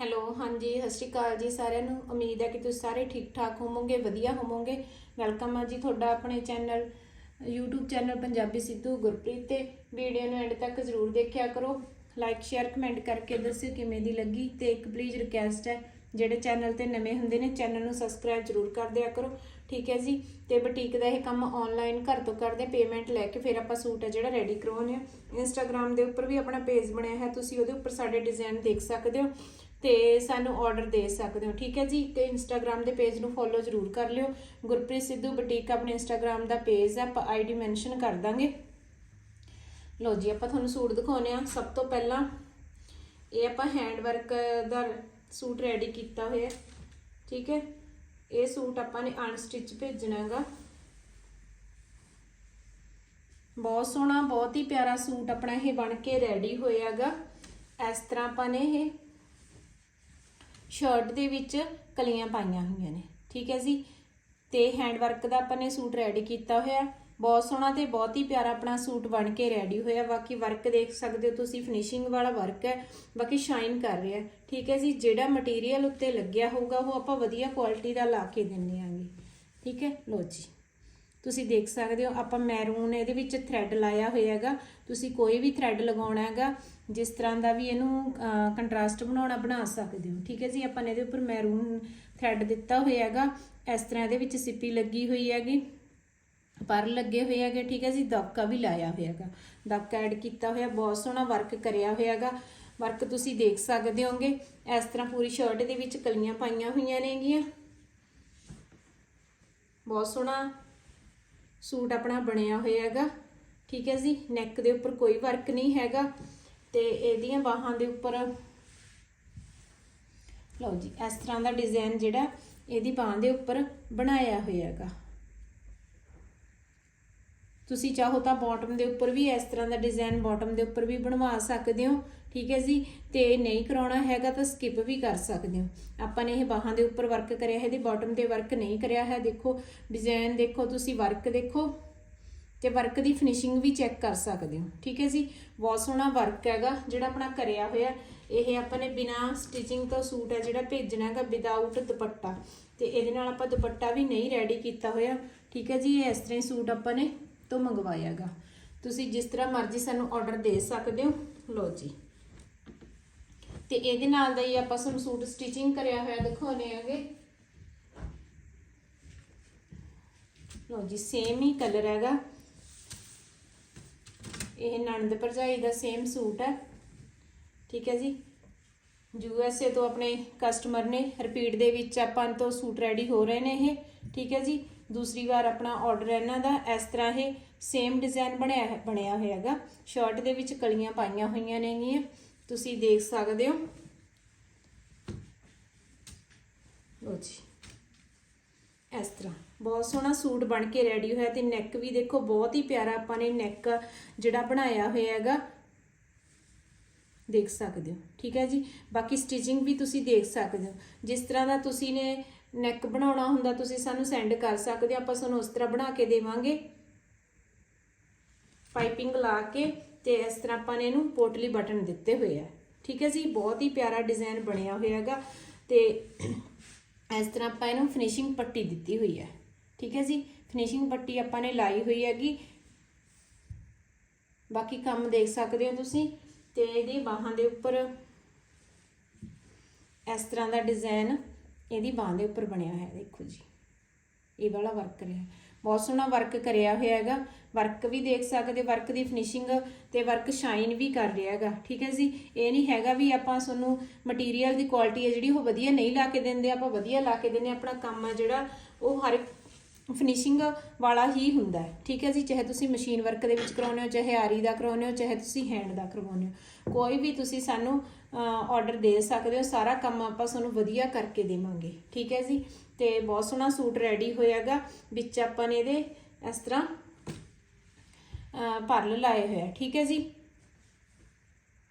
Hello, ਹਾਂਜੀ, ਸਤਿ ਸ਼੍ਰੀ ਅਕਾਲ ਜੀ ਸਾਰਿਆਂ ਨੂੰ। ਉਮੀਦ ਹੈ ਕਿ ਤੁਸੀਂ ਸਾਰੇ ਠੀਕ ਠਾਕ ਹੋਵੋਗੇ, ਵਧੀਆ ਹੋਵੋਗੇ। ਵੈਲਕਮ ਆ ਜੀ ਤੁਹਾਡਾ ਆਪਣੇ channel, YouTube channel Punjabi Sidhu Gurpreet ਤੇ। ਵੀਡੀਓ ਨੂੰ ਐਂਡ ਤੱਕ ਜ਼ਰੂਰ ਦੇਖਿਆ ਕਰੋ। ਲਾਈਕ ਸ਼ੇਅਰ ਕਮੈਂਟ ਕਰਕੇ ਦੱਸਿਓ ਕਿਵੇਂ ਦੀ ਲੱਗੀ ਤੇ ਇੱਕ ਪਲੀਜ਼ ਰਿਕਵੈਸਟ ਹੈ, ਜਿਹੜੇ ਚੈਨਲ ਤੇ ਨਵੇਂ ਹੁੰਦੇ ਨੇ, ਚੈਨਲ ਨੂੰ ਸਬਸਕ੍ਰਾਈਬ ਜ਼ਰੂਰ ਕਰ ਦਿਆ ਕਰੋ। ਠੀਕ ਹੈ ਜੀ? ਤੇ ਬੁਟੀਕ ਦਾ ਇਹ ਕੰਮ ਆਨਲਾਈਨ ਘਰ ਤੋਂ ਕਰਦੇ ਪੇਮੈਂਟ ਲੈ ਕੇ ਫਿਰ ਆਪਾਂ ਸੂਟ ਹੈ ਜਿਹੜਾ ਰੈਡੀ ਕਰਵਾਉਂਦੇ ਆ ਇੰਸਟਾਗ੍ਰam ਦੇ ਉੱਪਰ ਵੀ ਆਪਣਾ ਪੇਜ ਬਣਿਆ ਹੈ, ਤੁਸੀਂ ਉਹਦੇ ਉੱਪਰ ਸਾਡੇ ਡਿਜ਼ਾਈਨ ਦੇਖ ਸਕਦੇ ਹੋ। ਤੇ ਸਾਨੂੰ ਆਰਡਰ ਦੇ ਸਕਦੇ ਹੋ, ਠੀਕ ਹੈ ਜੀ? ਤੇ ਇੰਸਟਾਗ੍ਰam ਦੇ ਪੇਜ ਨੂੰ ਫੋਲੋ ਜ਼ਰੂਰ ਕਰ ਲਿਓ। ਗੁਰਪ੍ਰੀਤ ਸਿੱਧੂ ਬੁਟੀਕ ਆਪਣੇ ਇੰਸਟਾਗ੍ਰam ਦਾ ਪੇਜ ਹੈ ਆਪਾਂ ਆਈਡੀ ਮੈਂਸ਼ਨ ਕਰ ਦਾਂਗੇ। ਲੋ ਜੀ, ਆਪਾਂ ਤੁਹਾਨੂੰ ਸੂਟ ਦਿਖਾਉਨੇ ਆ ਸਭ ਤੋਂ ਪਹਿਲਾਂ ਇਹ ਆਪਾਂ ਹੈਂਡ ਵਰਕ ਦਾ ਸੂਟ ਰੈਡੀ ਕੀਤਾ ਹੋਇਆ, ਠੀਕ ਹੈ? ਇਹ ਸੂਟ ਆਪਾਂ ਨੇ ਅਨਸਟਿਚ ਭੇਜਣਾ ਹੈਗਾ। ਬਹੁਤ ਸੋਹਣਾ, ਬਹੁਤ ਹੀ ਪਿਆਰਾ ਸੂਟ ਆਪਣਾ ਇਹ ਬਣ ਕੇ ਰੈਡੀ ਹੋਇਆ ਹੋਇਆਗਾ ਇਸ ਤਰ੍ਹਾਂ ਆਪਾਂ ਨੇ ਇਹ ਸ਼ਰਟ ਦੇ ਵਿੱਚ ਕਲੀਆਂ ਪਾਈਆਂ ਹੋਈਆਂ ਨੇ, ਠੀਕ ਹੈ ਜੀ? ਤੇ ਹੈਂਡ ਵਰਕ ਦਾ ਆਪਾਂ ਨੇ ਸੂਟ ਰੈਡੀ ਕੀਤਾ ਹੋਇਆ, ਬਹੁਤ ਸੋਹਣਾ ਤੇ ਬਹੁਤ ਹੀ ਪਿਆਰਾ ਆਪਣਾ ਸੂਟ ਬਣ ਕੇ ਰੈਡੀ ਹੋਇਆ। ਬਾਕੀ ਵਰਕ ਦੇਖ ਸਕਦੇ ਹੋ ਤੁਸੀਂ ਫਿਨਿਸ਼ਿੰਗ ਵਾਲਾ ਵਰਕ ਹੈ, ਬਾਕੀ ਸ਼ਾਈਨ ਕਰ ਰਿਹਾ, ਠੀਕ ਹੈ ਜੀ? ਜਿਹੜਾ ਮਟੀਰੀਅਲ ਉੱਤੇ ਲੱਗਿਆ ਹੋਊਗਾ, ਉਹ ਆਪਾਂ ਵਧੀਆ ਕੁਆਲਿਟੀ ਦਾ ਲਾ ਕੇ ਦਿੰਨੇ ਆਂਗੇ, ਠੀਕ ਹੈ? ਲੋ ਜੀ। ਤੁਸੀਂ ਦੇਖ ਸਕਦੇ ਹੋ, ਆਪਾਂ ਮੈਰੂਨ ਇਹਦੇ ਵਿੱਚ ਥ੍ਰੈਡ ਲਾਇਆ ਹੋਇਆ ਹੈਗਾ। ਤੁਸੀਂ ਕੋਈ ਵੀ ਥ੍ਰੈਡ ਲਗਾਉਣਾ ਹੈਗਾ, ਜਿਸ ਤਰ੍ਹਾਂ ਦਾ ਵੀ ਇਹਨੂੰ ਕੰਟਰਾਸਟ ਬਣਾਉਣਾ ਬਣਾ ਸਕਦੇ ਹੋ। ਠੀਕ ਹੈ ਜੀ, ਆਪਾਂ ਨੇ ਇਹਦੇ ਉੱਪਰ ਮੈਰੂਨ ਥ੍ਰੈਡ ਦਿੱਤਾ ਹੋਇਆ ਹੈਗਾ। ਇਸ ਤਰ੍ਹਾਂ ਇਹਦੇ ਵਿੱਚ ਸਿੱਪੀ ਲੱਗੀ ਹੋਈ ਹੈਗੀ, ਪਰ ਲੱਗੇ ਹੋਏ ਹੈਗੇ, ਠੀਕ ਹੈ ਜੀ, ਦਬਕਾ ਵੀ ਲਾਇਆ ਹੋਇਆ ਹੈਗਾ। ਦਬਕਾ ਐਡ ਕੀਤਾ ਹੋਇਆ, ਬਹੁਤ ਸੋਹਣਾ ਵਰਕ ਕਰਿਆ ਹੋਇਆ ਹੈਗਾ। ਵਰਕ ਤੁਸੀਂ ਦੇਖ ਸਕਦੇ ਹੋਗੇ, ਇਸ ਤਰ੍ਹਾਂ ਪੂਰੀ ਸ਼ਰਟ ਦੇ ਵਿੱਚ ਕਲੀਆਂ ਪਾਈਆਂ ਹੋਈਆਂ ਨੇਗੀਆਂ। ਬਹੁਤ ਸੋਹਣਾ ਸੂਟ ਆਪਣਾ ਬਣਿਆ ਹੋਇਆ ਹੈਗਾ। ਠੀਕ ਹੈ ਜੀ ਨੈਕ ਦੇ ਉੱਪਰ ਕੋਈ ਵਰਕ ਨਹੀਂ ਹੈਗਾ ਤੇ ਇਹਦੀਆਂ ਬਾਹਾਂ ਦੇ ਉੱਪਰ ਲਓ ਜੀ, ਇਸ ਤਰ੍ਹਾਂ ਦਾ ਡਿਜ਼ਾਈਨ ਜਿਹੜਾ ਇਹਦੀ ਬਾਹਾਂ ਦੇ ਉੱਪਰ ਬਣਾਇਆ ਹੋਇਆ ਹੈਗਾ। ਤੁਸੀਂ ਚਾਹੋ ਤਾਂ ਬਾਟਮ ਦੇ ਉੱਪਰ ਵੀ ਇਸ ਤਰ੍ਹਾਂ ਦਾ ਡਿਜ਼ਾਈਨ ਬਾਟਮ ਦੇ ਉੱਪਰ ਵੀ ਬਣਵਾ ਸਕਦੇ ਹੋ। ਠੀਕ ਹੈ ਜੀ? ਤੇ ਨਹੀਂ ਕਰਾਉਣਾ ਹੈਗਾ ਤਾਂ ਸਕਿਪ ਵੀ ਕਰ ਸਕਦੇ ਹੋ। ਆਪਾਂ ਨੇ ਇਹ ਬਾਹਾਂ ਦੇ ਉੱਪਰ ਵਰਕ ਕਰਿਆ ਹੈ ਇਹਦੇ ਬਾਟਮ ਤੇ ਵਰਕ ਨਹੀਂ ਕਰਿਆ ਹੈ। ਦੇਖੋ ਡਿਜ਼ਾਈਨ ਦੇਖੋ, ਤੁਸੀਂ ਵਰਕ ਦੇਖੋ ਤੇ ਵਰਕ ਦੀ ਫਿਨਿਸ਼ਿੰਗ ਵੀ ਚੈੱਕ ਕਰ ਸਕਦੇ ਹੋ। ਠੀਕ ਹੈ ਜੀ? ਬਹੁਤ ਸੋਹਣਾ ਵਰਕ ਹੈਗਾ, ਜਿਹੜਾ ਆਪਣਾ ਕਰਿਆ ਹੋਇਆ। ਇਹ ਆਪਾਂ ਨੇ ਬਿਨਾ ਸਟਿਚਿੰਗ ਤੋਂ ਸੂਟ ਹੈ, ਜਿਹੜਾ ਭੇਜਣਾ ਹੈਗਾ ਵਿਦਆਊਟ ਦੁਪੱਟਾ। ਤੇ ਇਹਦੇ ਨਾਲ ਆਪਾਂ ਦੁਪੱਟਾ ਵੀ ਨਹੀਂ ਰੈਡੀ ਕੀਤਾ ਹੋਇਆ। ਠੀਕ ਹੈ ਜੀ? ਇਹ ਇਸ ਤਰ੍ਹਾਂ ਹੀ ਸੂਟ ਆਪਾਂ ਨੇ ਤੋਂ ਮੰਗਵਾਇਆਗਾ ਤੁਸੀਂ ਜਿਸ ਤਰ੍ਹਾਂ ਮਰਜ਼ੀ ਸਾਨੂੰ ਆਰਡਰ ਦੇ ਸਕਦੇ ਹੋ। ਲਓ ਜੀ। ਤੇ ਇਹਦੇ ਨਾਲ ਦਾ ਹੀ ਆਪਾਂ ਤੁਹਾਨੂੰ ਸੂਟ ਸਟਿਚਿੰਗ ਕਰਿਆ ਹੋਇਆ ਦਿਖਾਉਨੇ ਆਗੇ ਲਓ ਜੀ ਸੇਮ ਹੀ ਕਲਰ ਹੈਗਾ। ਇਹ ਨਣਦ ਭਰਜਾਈ ਦਾ ਸੇਮ ਸੂਟ ਹੈ। ਠੀਕ ਹੈ ਜੀ। ਯੂ ਐਸ ਏ ਤੋਂ ਆਪਣੇ ਕਸਟਮਰ ਨੇ ਰਿਪੀਟ ਦੇ ਵਿੱਚ ਆਪਾਂ ਤੋਂ ਸੂਟ ਰੈਡੀ ਹੋ ਰਹੇ ਨੇ ਇਹ। ਠੀਕ ਹੈ ਜੀ। ਦੂਸਰੀ ਵਾਰ ਆਪਣਾ ਆਰਡਰ ਇਹਨਾਂ ਦਾ, ਇਸ ਤਰ੍ਹਾਂ ਇਹ ਸੇਮ ਡਿਜ਼ਾਈਨ ਬਣਿਆ ਬਣਿਆ ਹੋਇਆ ਹੈਗਾ। ਸ਼ਰਟ ਦੇ ਵਿੱਚ ਕਲੀਆਂ ਪਾਈਆਂ ਹੋਈਆਂ ਨੇਗੀਆਂ। ਤੁਸੀਂ ਦੇਖ ਸਕਦੇ ਹੋ। ਲੋ ਜੀ। ਇਸ ਤਰ੍ਹਾਂ। ਬਹੁਤ ਸੋਹਣਾ ਸੂਟ ਬਣ ਕੇ ਰੈਡੀ ਹੋਇਆ ਤੇ ਨੈਕ ਵੀ ਦੇਖੋ, ਬਹੁਤ ਹੀ ਪਿਆਰਾ ਆਪਾਂ ਨੇ ਨੈਕ ਜਿਹੜਾ ਬਣਾਇਆ ਹੋਇਆ ਹੈਗਾ। ਦੇਖ ਸਕਦੇ ਹੋ। ਠੀਕ ਹੈ ਜੀ। ਬਾਕੀ ਸਟਿਚਿੰਗ ਵੀ ਤੁਸੀਂ ਦੇਖ ਸਕਦੇ ਹੋ। ਜਿਸ ਤਰ੍ਹਾਂ ਦਾ ਤੁਸੀਂ ਨੇ ਨੈਕ ਬਣਾਉਣਾ ਹੁੰਦਾ, ਤੁਸੀਂ ਸਾਨੂੰ ਸੈਂਡ ਕਰ ਸਕਦੇ ਹੋ। ਆਪਾਂ ਤੁਹਾਨੂੰ ਉਸ ਤਰ੍ਹਾਂ ਬਣਾ ਕੇ ਦੇਵਾਂਗੇ। ਪਾਈਪਿੰਗ ਲਾ ਕੇ। ਤੇ ਇਸ ਤਰ੍ਹਾਂ ਆਪਾਂ ਨੇ ਇਹਨੂੰ ਪੋਟਲੀ ਬਟਨ ਦਿੱਤੇ ਹੋਏ ਆ। ਠੀਕ ਹੈ ਜੀ? ਬਹੁਤ ਹੀ ਪਿਆਰਾ ਡਿਜ਼ਾਈਨ ਬਣਿਆ ਹੋਇਆ ਹੈਗਾ। ਤੇ ਇਸ ਤਰ੍ਹਾਂ ਆਪਾਂ ਇਹਨੂੰ ਫਿਨਿਸ਼ਿੰਗ ਪੱਟੀ ਦਿੱਤੀ ਹੋਈ ਹੈ। ਠੀਕ ਹੈ ਜੀ? ਫਿਨਿਸ਼ਿੰਗ ਪੱਟੀ ਆਪਾਂ ਨੇ ਲਾਈ ਹੋਈ ਹੈਗੀ। ਬਾਕੀ ਕੰਮ ਦੇਖ ਸਕਦੇ ਹੋ ਤੁਸੀਂ। ਤੇ ਇਹਦੀ ਬਾਹਾਂ ਦੇ ਉੱਪਰ ਇਸ ਤਰ੍ਹਾਂ ਦਾ ਡਿਜ਼ਾਈਨ ਇਹਦੀ ਬਾਹਾਂ ਦੇ ਉੱਪਰ ਬਣਿਆ ਹੋਇਆ ਦੇਖੋ ਜੀ। ਇਹ ਵਾਲਾ ਵਰਕ ਰਿਹਾ ਬਹੁਤ ਸੋਹਣਾ ਵਰਕ ਕਰਿਆ ਹੋਇਆ ਹੈਗਾ। ਵਰਕ ਵੀ ਦੇਖ ਸਕਦੇ ਵਰਕ ਦੀ ਫਿਨਿਸ਼ਿੰਗ ਤੇ ਵਰਕ ਸ਼ਾਈਨ ਵੀ ਕਰ ਰਿਹਾ ਹੈਗਾ। ਠੀਕ ਹੈ ਜੀ? ਇਹ ਨਹੀਂ ਹੈਗਾ ਵੀ ਆਪਾਂ ਤੁਹਾਨੂੰ ਮਟੀਰੀਅਲ ਦੀ ਕੁਆਲਿਟੀ ਹੈ ਜਿਹੜੀ ਉਹ ਵਧੀਆ ਨਹੀਂ ਲਾ ਕੇ ਦਿੰਦੇ, ਆਪਾਂ ਵਧੀਆ ਲਾ ਕੇ ਦਿੰਦੇ ਹਾਂ। ਆਪਣਾ ਕੰਮ ਹੈ ਜਿਹੜਾ, ਉਹ ਹਰ ਇੱਕ ਫਿਨਿਸ਼ਿੰਗ ਵਾਲਾ ਹੀ ਹੁੰਦਾ ਹੈ। ਠੀਕ ਹੈ ਜੀ ਚਾਹੇ ਤੁਸੀਂ ਮਸ਼ੀਨ ਵਰਕ ਦੇ ਵਿੱਚ ਕਰਾਉਂਦੇ ਹੋ ਚਾਹੇ ਆਰੀ ਦਾ ਕਰਾਉਂਦੇ ਹੋ ਚਾਹੇ ਤੁਸੀਂ ਹੈਂਡ ਦਾ ਕਰਵਾਉਂਦੇ ਹੋ। ਕੋਈ ਵੀ ਤੁਸੀਂ ਸਾਨੂੰ ਆਰਡਰ ਦੇ ਸਕਦੇ ਹੋ ਸਾਰਾ ਕੰਮ ਆਪਾਂ ਤੁਹਾਨੂੰ ਵਧੀਆ ਕਰਕੇ ਦੇਵਾਂਗੇ। ਠੀਕ ਹੈ ਜੀ ਤੇ ਬਹੁਤ ਸੋਹਣਾ ਸੂਟ ਰੈਡੀ ਹੋਇਆਗਾ। ਵਿੱਚ ਆਪਾਂ ਨੇ ਇਹਦੇ ਇਸ ਤਰ੍ਹਾਂ ਅਹ, ਪਰਲ ਲਾਏ ਹੋਇਆ ਠੀਕ ਹੈ ਜੀ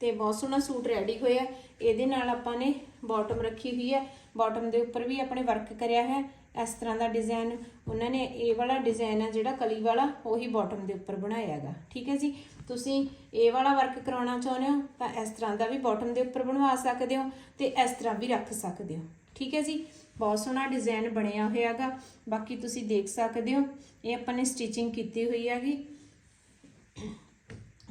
ਤੇ ਬਹੁਤ ਸੋਹਣਾ ਸੂਟ ਰੈਡੀ ਹੋਇਆ। ਇਹਦੇ ਨਾਲ ਆਪਾਂ ਨੇ ਬਾਟਮ ਰੱਖੀ ਹੋਈ ਹੈ। ਬਾਟਮ ਦੇ ਉੱਪਰ ਵੀ ਆਪਣੇ ਵਰਕ ਕਰਿਆ ਹੈ। ਇਸ ਤਰ੍ਹਾਂ ਦਾ ਡਿਜ਼ਾਈਨ ਉਹਨਾਂ ਨੇ ਇਹ ਵਾਲਾ ਡਿਜ਼ਾਈਨ ਹੈ ਜਿਹੜਾ ਕਲੀ ਵਾਲਾ, ਉਹੀ ਬਾਟਮ ਦੇ ਉੱਪਰ ਬਣਾਇਆ ਹੈਗਾ। ਠੀਕ ਹੈ ਜੀ? ਤੁਸੀਂ ਇਹ ਵਾਲਾ ਵਰਕ ਕਰਾਉਣਾ ਚਾਹੁੰਦੇ ਹੋ, ਤਾਂ ਇਸ ਤਰ੍ਹਾਂ ਦਾ ਵੀ ਬਾਟਮ ਦੇ ਉੱਪਰ ਬਣਵਾ ਸਕਦੇ ਹੋ ਤੇ ਇਸ ਤਰ੍ਹਾਂ ਵੀ ਰੱਖ ਸਕਦੇ ਹੋ। ਠੀਕ ਹੈ ਜੀ? ਬਹੁਤ ਸੋਹਣਾ ਡਿਜ਼ਾਈਨ ਬਣਿਆ ਹੋਇਆਗਾ ਬਾਕੀ ਤੁਸੀਂ ਦੇਖ ਸਕਦੇ ਹੋ, ਇਹ ਆਪਾਂ ਨੇ ਸਟਿਚਿੰਗ ਕੀਤੀ ਹੋਈ ਹੈਗੀ।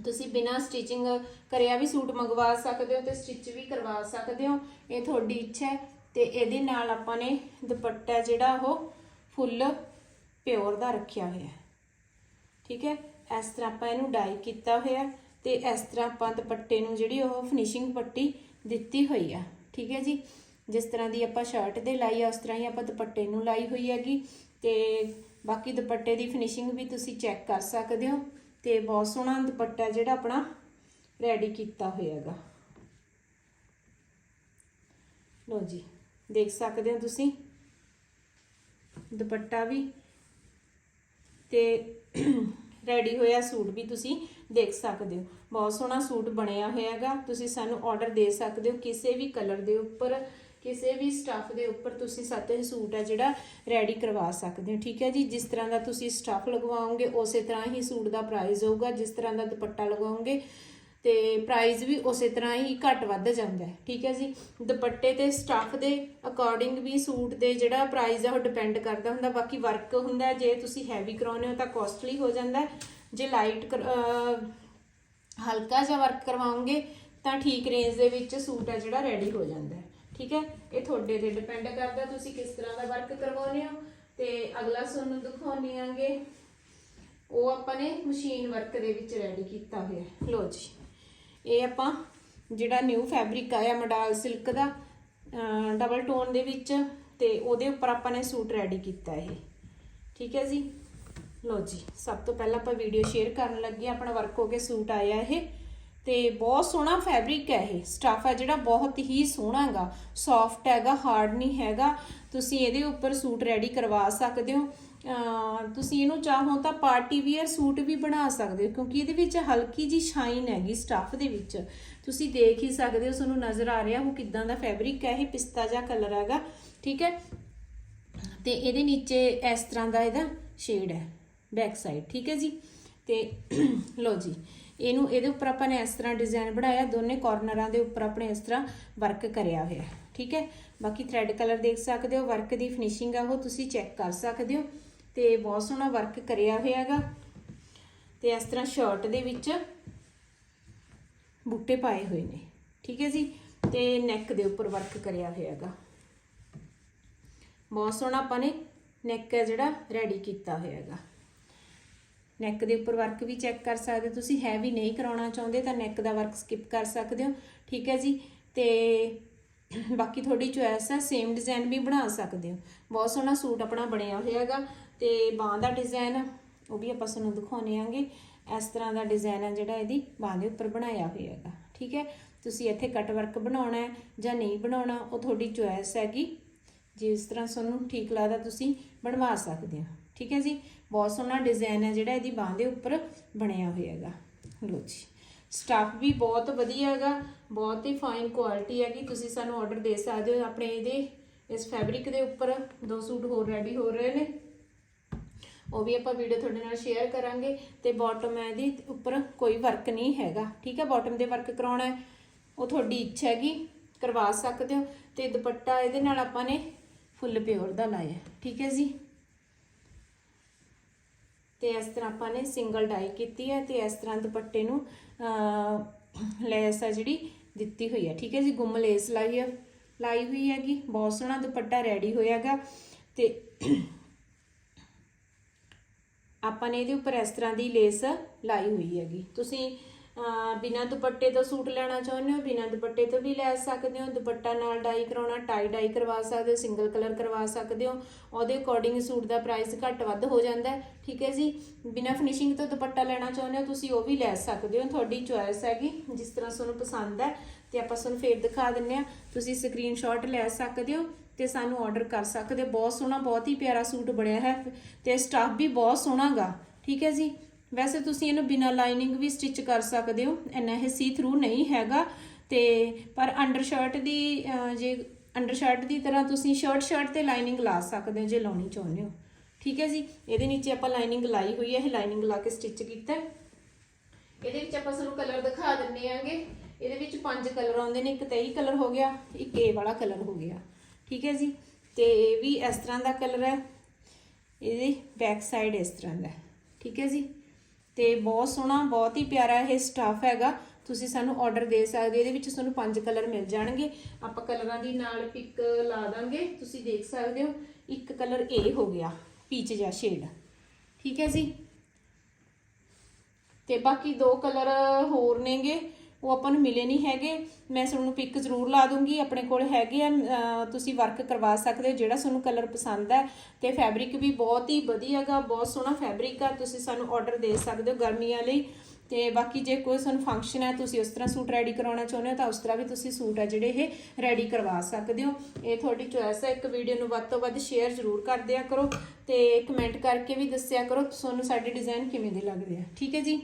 ਤੁਸੀਂ ਬਿਨਾਂ ਸਟਿਚਿੰਗ ਕਰਿਆ ਵੀ ਸੂਟ ਮੰਗਵਾ ਸਕਦੇ ਹੋ ਤੇ ਸਟਿਚ ਵੀ ਕਰਵਾ ਸਕਦੇ ਹੋ। ਇਹ ਤੁਹਾਡੀ ਇੱਛਾ ਹੈ। ਤੇ ਇਹਦੇ ਨਾਲ ਆਪਾਂ ਨੇ ਦੁਪੱਟਾ ਜਿਹੜਾ ਉਹ ਫੁੱਲ ਪਿਓਰ ਦਾ ਰੱਖਿਆ ਹੋਇਆ ਠੀਕ ਹੈ? ਇਸ ਤਰ੍ਹਾਂ ਆਪਾਂ ਇਹਨੂੰ ਡਾਈ ਕੀਤਾ ਹੋਇਆ ਤੇ ਇਸ ਤਰ੍ਹਾਂ ਆਪਾਂ ਦੁਪੱਟੇ ਨੂੰ ਜਿਹੜੀ ਉਹ ਫਿਨਿਸ਼ਿੰਗ ਪੱਟੀ ਦਿੱਤੀ ਹੋਈ ਆ। ਠੀਕ ਹੈ ਜੀ? ਜਿਸ ਤਰ੍ਹਾਂ ਦੀ ਆਪਾਂ ਸ਼ਰਟ ਦੇ ਲਾਈ ਆ, ਉਸ ਤਰ੍ਹਾਂ ਹੀ ਆਪਾਂ ਦੁਪੱਟੇ ਨੂੰ ਲਾਈ ਹੋਈ ਹੈਗੀ। ਤੇ ਬਾਕੀ ਦੁਪੱਟੇ ਦੀ ਫਿਨਿਸ਼ਿੰਗ ਵੀ ਤੁਸੀਂ ਚੈੱਕ ਕਰ ਸਕਦੇ ਹੋ ਤੇ ਬਹੁਤ ਸੋਹਣਾ ਦੁਪੱਟਾ ਜਿਹੜਾ ਆਪਣਾ ਰੈਡੀ ਕੀਤਾ ਹੋਇਆ ਹੈਗਾ। ਲੋ ਜੀ। ਦੇਖ ਸਕਦੇ ਹੋ ਤੁਸੀਂ। ਦੁਪੱਟਾ ਵੀ। ਤੇ ਰੈਡੀ ਹੋਇਆ ਸੂਟ ਵੀ ਤੁਸੀਂ ਦੇਖ ਸਕਦੇ ਹੋ। ਬਹੁਤ ਸੋਹਣਾ ਸੂਟ ਬਣਿਆ ਹੋਇਆ ਹੈਗਾ। ਤੁਸੀਂ ਸਾਨੂੰ ਆਰਡਰ ਦੇ ਸਕਦੇ ਹੋ ਕਿਸੇ ਵੀ ਕਲਰ ਦੇ ਉੱਪਰ, ਕਿਸੇ ਵੀ ਸਟੱਫ ਦੇ ਉੱਪਰ ਤੁਸੀਂ ਸਾਤੇ ਸੂਟ ਹੈ ਜਿਹੜਾ ਰੈਡੀ ਕਰਵਾ ਸਕਦੇ ਹੋ। ਠੀਕ ਹੈ ਜੀ? ਜਿਸ ਤਰ੍ਹਾਂ ਦਾ ਤੁਸੀਂ ਸਟੱਫ ਲਗਵਾਓਗੇ, ਉਸੇ ਤਰ੍ਹਾਂ ਹੀ ਸੂਟ ਦਾ ਪ੍ਰਾਈਸ ਹੋਊਗਾ। ਜਿਸ ਤਰ੍ਹਾਂ ਦਾ ਦੁਪੱਟਾ ਲਗਵਾਓਗੇ ਤੇ ਪ੍ਰਾਈਸ ਵੀ ਉਸੇ ਤਰ੍ਹਾਂ ਹੀ ਘੱਟ ਵੱਧ ਜਾਂਦਾ ਹੈ, ਠੀਕ ਹੈ ਜੀ? ਦੁਪੱਟੇ ਤੇ ਸਟੱਫ ਦੇ ਅਕੋਰਡਿੰਗ ਵੀ ਸੂਟ ਦੇ ਜਿਹੜਾ ਪ੍ਰਾਈਸ ਹੈ ਉਹ ਡਿਪੈਂਡ ਕਰਦਾ ਹੁੰਦਾ, ਬਾਕੀ ਵਰਕ ਹੁੰਦਾ, ਜੇ ਤੁਸੀਂ ਹੈਵੀ ਕਰਾਉਨੇ ਹੋ ਤਾਂ ਕੋਸਟਲੀ ਹੋ ਜਾਂਦਾ ਜੇ ਲਾਈਟ ਹਲਕਾ ਜਿਹਾ ਵਰਕ ਕਰਵਾਉਂਗੇ ਤਾਂ ਠੀਕ ਰੇਂਜ ਦੇ ਵਿੱਚ ਸੂਟ ਹੈ ਜਿਹੜਾ ਰੈਡੀ ਹੋ ਜਾਂਦਾ ਹੈ, ਠੀਕ ਹੈ? ਇਹ ਤੁਹਾਡੇ ਤੇ ਡਿਪੈਂਡ ਕਰਦਾ ਤੁਸੀਂ ਕਿਸ ਤਰ੍ਹਾਂ ਦਾ ਵਰਕ ਕਰਵਾਉਨੇ ਹੋ। ਤੇ ਅਗਲਾ ਤੁਹਾਨੂੰ ਦਿਖਾਉਣੀ ਆਂਗੇ ਉਹ ਆਪਾਂ ਨੇ ਮਸ਼ੀਨ ਵਰਕ ਦੇ ਵਿੱਚ ਰੈਡੀ ਕੀਤਾ ਹੋਇਆ ਲੋ ਜੀ। ਇਹ ਆਪਾਂ ਜਿਹੜਾ ਨਿਊ ਫੈਬਰਿਕ ਆਇਆ ਮਡਾਲ ਸਿਲਕ ਦਾ ਡਬਲ ਟੋਨ ਦੇ ਵਿੱਚ ਤੇ ਉਹਦੇ ਉੱਪਰ ਆਪਾਂ ਨੇ ਸੂਟ ਰੈਡੀ ਕੀਤਾ ਇਹ। ਠੀਕ ਹੈ ਜੀ? ਲੋ ਜੀ, ਸਭ ਤੋਂ ਪਹਿਲਾਂ ਆਪਾਂ ਵੀਡੀਓ ਸ਼ੇਅਰ ਕਰਨ ਲੱਗੇ ਆਪਣਾ ਵਰਕ ਹੋ ਕੇ ਸੂਟ ਆਇਆ ਇਹ। ਤੇ ਬਹੁਤ ਸੋਹਣਾ ਫੈਬਰਿਕ ਹੈ ਇਹ। ਸਟਾਫ ਹੈ ਜਿਹੜਾ ਬਹੁਤ ਹੀ ਸੋਹਣਾ ਹੈਗਾ। ਸੌਫਟ ਹੈਗਾ ਹਾਰਡ ਨਹੀਂ ਹੈਗਾ। ਤੁਸੀਂ ਇਹਦੇ ਉੱਪਰ ਸੂਟ ਰੈਡੀ ਕਰਵਾ ਸਕਦੇ ਹੋ। ਤੁਸੀਂ ਇਹਨੂੰ ਚਾਹੋ ਤਾਂ ਪਾਰਟੀ ਵੀਅਰ ਸੂਟ ਵੀ ਬਣਾ ਸਕਦੇ ਹੋ, ਕਿਉਂਕਿ ਇਹਦੇ ਵਿੱਚ ਹਲਕੀ ਜੀ ਸ਼ਾਈਨ ਹੈਗੀ ਸਟੱਫ ਦੇ ਵਿੱਚ। ਤੁਸੀਂ ਦੇਖ ਹੀ ਸਕਦੇ ਹੋ, ਤੁਹਾਨੂੰ ਨਜ਼ਰ ਆ ਰਿਹਾ ਉਹ ਕਿਦਾਂ ਦਾ ਫੈਬਰਿਕ ਹੈ, ਇਹ ਪਿਸਤਾ ਜਿਹਾ ਕਲਰ ਹੈਗਾ, ਠੀਕ ਹੈ? ਤੇ ਇਹਦੇ ਨੀਚੇ ਇਸ ਤਰ੍ਹਾਂ ਦਾ ਇਹਦਾ ਸ਼ੇਡ ਹੈ ਬੈਕ ਸਾਈਡ ਠੀਕ ਹੈ ਜੀ? ਤੇ ਲੋ ਜੀ, ਇਹਨੂੰ ਇਹਦੇ ਉੱਪਰ ਆਪਾਂ ਨੇ ਇਸ ਤਰ੍ਹਾਂ ਡਿਜ਼ਾਈਨ ਬਣਾਇਆ, ਦੋਨੇ ਕਾਰਨਰਾਂ ਦੇ ਉੱਪਰ ਆਪਣੇ ਇਸ ਤਰ੍ਹਾਂ ਵਰਕ ਕਰਿਆ ਹੋਇਆ, ਠੀਕ ਹੈ? ਬਾਕੀ ਥ੍ਰੈਡ ਕਲਰ ਦੇਖ ਸਕਦੇ ਹੋ ਵਰਕ ਦੀ ਫਿਨਿਸ਼ਿੰਗ ਆ ਉਹ, ਤੁਸੀਂ ਚੈੱਕ ਕਰ ਸਕਦੇ ਹੋ। ਤੇ ਬਹੁਤ ਸੋਹਣਾ ਵਰਕ ਕਰਿਆ ਹੋਇਆ ਹੈਗਾ। ਤੇ ਇਸ ਤਰ੍ਹਾਂ ਸ਼ਰਟ ਦੇ ਵਿੱਚ ਬੂਟੇ ਪਾਏ ਹੋਏ ਨੇ, ਠੀਕ ਹੈ ਜੀ? ਤੇ ਨੈਕ ਦੇ ਉੱਪਰ ਵਰਕ ਕਰਿਆ ਹੋਇਆ ਹੈਗਾ। ਬਹੁਤ ਸੋਹਣਾ ਆਪਾਂ ਨੇ ਨੈਕ ਹੈ ਜਿਹੜਾ ਰੈਡੀ ਕੀਤਾ ਹੋਇਆ ਹੈਗਾ। ਨੈਕ ਦੇ ਉੱਪਰ ਵਰਕ ਵੀ ਚੈੱਕ ਕਰ ਸਕਦੇ ਹੋ। ਤੁਸੀਂ ਹੈਵੀ ਨਹੀਂ ਕਰਾਉਣਾ ਚਾਹੁੰਦੇ ਤਾਂ ਨੈਕ ਦਾ ਵਰਕ ਸਕਿਪ ਕਰ ਸਕਦੇ ਹੋ, ਠੀਕ ਹੈ ਜੀ? ਤੇ ਬਾਕੀ ਤੁਹਾਡੀ ਚੁਆਇਸ ਹੈ ਸੇਮ ਡਿਜ਼ਾਈਨ ਵੀ ਬਣਾ ਸਕਦੇ ਹੋ। ਬਹੁਤ ਸੋਹਣਾ ਸੂਟ ਆਪਣਾ ਬਣਿਆ ਹੋਇਆ ਹੈਗਾ। ਤੇ ਬਾਹ ਦਾ ਡਿਜ਼ਾਈਨ ਉਹ ਵੀ ਆਪਾਂ ਤੁਹਾਨੂੰ ਦਿਖਾਉਣੇ ਆਂਗੇ ਇਸ ਤਰ੍ਹਾਂ ਦਾ ਡਿਜ਼ਾਈਨ ਹੈ ਜਿਹੜਾ ਇਹਦੀ ਬਾਹ ਦੇ ਉੱਪਰ ਬਣਾਇਆ ਹੋਇਆ ਹੈਗਾ, ਠੀਕ ਹੈ? ਤੁਸੀਂ ਇੱਥੇ ਕਟ ਵਰਕ ਬਣਾਉਣਾ ਹੈ ਜਾਂ ਨਹੀਂ ਬਣਾਉਣਾ, ਉਹ ਤੁਹਾਡੀ ਚੁਆਇਸ ਹੈਗੀ। ਜਿਸ ਤਰ੍ਹਾਂ ਤੁਹਾਨੂੰ ਠੀਕ ਲੱਗਦਾ ਤੁਸੀਂ ਬਣਵਾ ਸਕਦੇ ਹੋ, ਠੀਕ ਹੈ ਜੀ? ਬਹੁਤ ਸੋਹਣਾ ਡਿਜ਼ਾਈਨ ਹੈ ਜਿਹੜਾ ਇਹਦੀ ਬਾਹ ਦੇ ਉੱਪਰ ਬਣਿਆ ਹੋਇਆ ਹੈਗਾ। ਲੋ ਜੀ ਸਟਾਫ ਵੀ ਬਹੁਤ ਵਧੀਆ ਹੈਗਾ, ਬਹੁਤ ਹੀ ਫਾਈਨ ਕੁਆਲਿਟੀ ਹੈਗੀ। ਤੁਸੀਂ ਸਾਨੂੰ ਆਰਡਰ ਦੇ ਸਕਦੇ ਹੋ ਆਪਣੇ ਇਹਦੇ, ਇਸ ਫੈਬਰਿਕ ਦੇ ਉੱਪਰ। ਦੋ ਸੂਟ ਹੋਰ ਰੈਡੀ ਹੋ ਰਹੇ ਨੇ। ਉਹ ਵੀ ਆਪਾਂ ਵੀਡੀਓ ਤੁਹਾਡੇ ਨਾਲ ਸ਼ੇਅਰ ਕਰਾਂਗੇ ਤੇ ਬਾਟਮ ਹੈ ਇਹਦੀ, ਉੱਪਰ ਕੋਈ ਵਰਕ ਨਹੀਂ ਹੈਗਾ। ਠੀਕ ਹੈ? ਬਾਟਮ ਦੇ ਵਰਕ ਕਰਾਉਣਾ ਹੈ। ਉਹ ਤੁਹਾਡੀ ਇੱਛਾ ਹੈਗੀ, ਕਰਵਾ ਸਕਦੇ ਹੋ ਤੇ ਦੁਪੱਟਾ ਇਹਦੇ ਨਾਲ ਆਪਾਂ ਨੇ ਫੁੱਲ ਪਿਓਰ ਦਾ ਲਾਇਆ। ਠੀਕ ਹੈ ਜੀ? ਤੇ ਇਸ ਤਰ੍ਹਾਂ ਆਪਾਂ ਨੇ ਸਿੰਗਲ ਡਾਈ ਕੀਤੀ ਹੈ ਤੇ ਇਸ ਤਰ੍ਹਾਂ ਦੁਪੱਟੇ ਨੂੰ ਲੈਸ ਆ ਜਿਹੜੀ ਦਿੱਤੀ ਹੋਈ ਹੈ। ਠੀਕ ਹੈ ਜੀ? ਗੁੰਮ ਲੇਸ ਲਾਈ ਹੈ, ਲਾਈ ਹੋਈ ਹੈਗੀ। ਬਹੁਤ ਸੋਹਣਾ ਦੁਪੱਟਾ ਰੈਡੀ ਹੋਇਆਗਾ ਤੇ ਆਪਾਂ ਨੇ ਇਹਦੇ ਉੱਪਰ ਇਸ ਤਰ੍ਹਾਂ ਦੀ ਲੇਸ ਲਾਈ ਹੋਈ ਹੈਗੀ। ਤੁਸੀਂ ਬਿਨਾਂ ਦੁਪੱਟੇ ਤੋਂ ਸੂਟ ਲੈਣਾ ਚਾਹੁੰਦੇ ਹੋ, ਬਿਨਾਂ ਦੁਪੱਟੇ ਤੋਂ ਵੀ ਲੈ ਸਕਦੇ ਹੋ, ਦੁਪੱਟਾ ਨਾਲ ਡਾਈ ਕਰਾਉਣਾ, ਟਾਈ ਡਾਈ ਕਰਵਾ ਸਕਦੇ ਹੋ, ਸਿੰਗਲ ਕਲਰ ਕਰਵਾ ਸਕਦੇ ਹੋ, ਉਹਦੇ ਅਕੋਰਡਿੰਗ ਸੂਟ ਦਾ ਪ੍ਰਾਈਸ ਘੱਟ ਵੱਧ ਹੋ ਜਾਂਦਾ ਹੈ। ਠੀਕ ਹੈ ਜੀ? ਬਿਨਾਂ ਫਿਨਿਸ਼ਿੰਗ ਤੋਂ ਦੁਪੱਟਾ ਲੈਣਾ ਚਾਹੁੰਦੇ ਹੋ, ਤੁਸੀਂ ਉਹ ਵੀ ਲੈ ਸਕਦੇ ਹੋ। ਤੁਹਾਡੀ ਚੋਇਸ ਹੈਗੀ, ਜਿਸ ਤਰ੍ਹਾਂ ਤੁਹਾਨੂੰ ਪਸੰਦ ਹੈ, ਤੇ ਆਪਾਂ ਤੁਹਾਨੂੰ ਫੇਰ ਦਿਖਾ ਦਿੰਨੇ ਆ ਤੁਸੀਂ ਸਕਰੀਨਸ਼ਾਟ ਲੈ ਸਕਦੇ ਹੋ ਤੇ ਸਾਨੂੰ ਆਰਡਰ ਕਰ ਸਕਦੇ। ਹੋ ਬਹੁਤ ਸੋਹਣਾ, ਬਹੁਤ ਹੀ ਪਿਆਰਾ ਸੂਟ ਬਣਿਆ ਹੈ ਤੇ ਸਟਾਫ ਵੀ ਬਹੁਤ ਸੋਹਣਾਗਾ। ਠੀਕ ਹੈ ਜੀ? ਵੈਸੇ ਤੁਸੀਂ ਇਹਨੂੰ ਬਿਨਾ ਲਾਈਨਿੰਗ ਵੀ ਸਟਿਚ ਕਰ ਸਕਦੇ ਹੋ। ਇੰਨਾ ਇਹ ਸੀ ਥਰੂ ਨਹੀਂ ਹੈਗਾ। ਤੇ ਪਰ ਅੰਡਰ ਸ਼ਰਟ ਦੀ ਜੇ ਅੰਡਰ ਸ਼ਰਟ ਦੀ ਤਰ੍ਹਾਂ ਤੁਸੀਂ ਸ਼ਰਟ ਸ਼ਰਟ ਤੇ ਲਾਈਨਿੰਗ ਲਾ ਸਕਦੇ ਹੋ ਜੇ ਲਾਉਣੀ ਚਾਹੁੰਦੇ ਹੋ। ਠੀਕ ਹੈ ਜੀ? ਇਹਦੇ ਨੀਚੇ ਆਪਾਂ ਲਾਈਨਿੰਗ ਲਾਈ ਹੋਈ ਹੈ। ਇਹ ਲਾਈਨਿੰਗ ਲਾ ਕੇ ਸਟਿਚ ਕੀਤਾ ਇਹਦੇ ਵਿੱਚ ਆਪਾਂ ਤੁਹਾਨੂੰ ਕਲਰ ਦਿਖਾ ਦਿੰਨੇ ਆਂਗੇ। ਇਹਦੇ ਵਿੱਚ ਪੰਜ ਕਲਰ ਆਉਂਦੇ ਨੇ। ਇੱਕ ਤੇਈ ਕਲਰ ਹੋ ਗਿਆ, ਇੱਕ ਏ ਵਾਲਾ ਕਲਰ ਹੋ ਗਿਆ। ਠੀਕ ਹੈ ਜੀ, ਤੇ ਇਹ ਵੀ ਇਸ ਤਰ੍ਹਾਂ ਦਾ ਕਲਰ ਹੈ। ਇਹਦੀ ਬੈਕ ਸਾਈਡ ਇਸ ਤਰ੍ਹਾਂ ਦਾ ਠੀਕ ਹੈ ਜੀ। ਤੇ ਬਹੁਤ ਸੋਹਣਾ, ਬਹੁਤ ਹੀ ਪਿਆਰਾ ਇਹ ਸਟਾਫ ਹੈਗਾ। ਤੁਸੀਂ ਸਾਨੂੰ ਆਰਡਰ ਦੇ ਸਕਦੇ ਹੋ, ਇਹਦੇ ਵਿੱਚ ਤੁਹਾਨੂੰ ਪੰਜ ਕਲਰ ਮਿਲ ਜਾਣਗੇ। ਆਪਾਂ ਕਲਰਾਂ ਦੀ ਨਾਲ ਪਿਕ ਲਾ ਦਾਂਗੇ, ਤੁਸੀਂ ਦੇਖ ਸਕਦੇ ਹੋ। ਇੱਕ ਕਲਰ ਇਹ ਹੋ ਗਿਆ ਪੀਚ ਜਾਂ ਸ਼ੇਡ ਠੀਕ ਹੈ ਜੀ। ਤੇ ਬਾਕੀ ਦੋ ਕਲਰ ਹੋਰ ਨੇਗੇ। ਉਹ ਆਪਾਂ ਨੂੰ ਮਿਲੇ ਨਹੀਂ ਹੈਗੇ। ਮੈਂ ਤੁਹਾਨੂੰ ਪਿਕ ਜ਼ਰੂਰ ਲਾ ਦੂੰਗੀ। ਆਪਣੇ ਕੋਲ ਹੈਗੇ ਆ ਤੁਸੀਂ ਵਰਕ ਕਰਵਾ ਸਕਦੇ ਹੋ, ਜਿਹੜਾ ਤੁਹਾਨੂੰ ਕਲਰ ਪਸੰਦ ਹੈ। ਤੇ ਫੈਬਰਿਕ ਵੀ ਬਹੁਤ ਹੀ ਵਧੀਆਗਾ ਬਹੁਤ ਸੋਹਣਾ ਫੈਬਰਿਕ ਆ। ਤੁਸੀਂ ਸਾਨੂੰ ਆਰਡਰ ਦੇ ਸਕਦੇ ਹੋ ਗਰਮੀਆਂ ਲਈ। ਤੇ ਬਾਕੀ ਜੇ ਕੋਈ ਤੁਹਾਨੂੰ ਫੰਕਸ਼ਨ ਹੈ, ਤੁਸੀਂ ਉਸ ਤਰ੍ਹਾਂ ਸੂਟ ਰੈਡੀ ਕਰਾਉਣਾ ਚਾਹੁੰਦੇ ਹੋ, ਤਾਂ ਉਸ ਤਰ੍ਹਾਂ ਵੀ ਤੁਸੀਂ ਸੂਟ ਆ ਜਿਹੜੇ ਇਹ ਰੈਡੀ ਕਰਵਾ ਸਕਦੇ ਹੋ। ਇਹ ਤੁਹਾਡੀ ਚੋਇਸ ਹੈ। ਇੱਕ ਵੀਡੀਓ ਨੂੰ ਵੱਧ ਤੋਂ ਵੱਧ ਸ਼ੇਅਰ ਜ਼ਰੂਰ ਕਰ ਦਿਆ ਕਰੋ। ਤੇ ਕਮੈਂਟ ਕਰਕੇ ਵੀ ਦੱਸਿਆ ਕਰੋ, ਤੁਹਾਨੂੰ ਸਾਡੇ ਡਿਜ਼ਾਈਨ ਕਿਵੇਂ ਦੇ ਲੱਗਦੇ ਆ ਠੀਕ ਹੈ ਜੀ?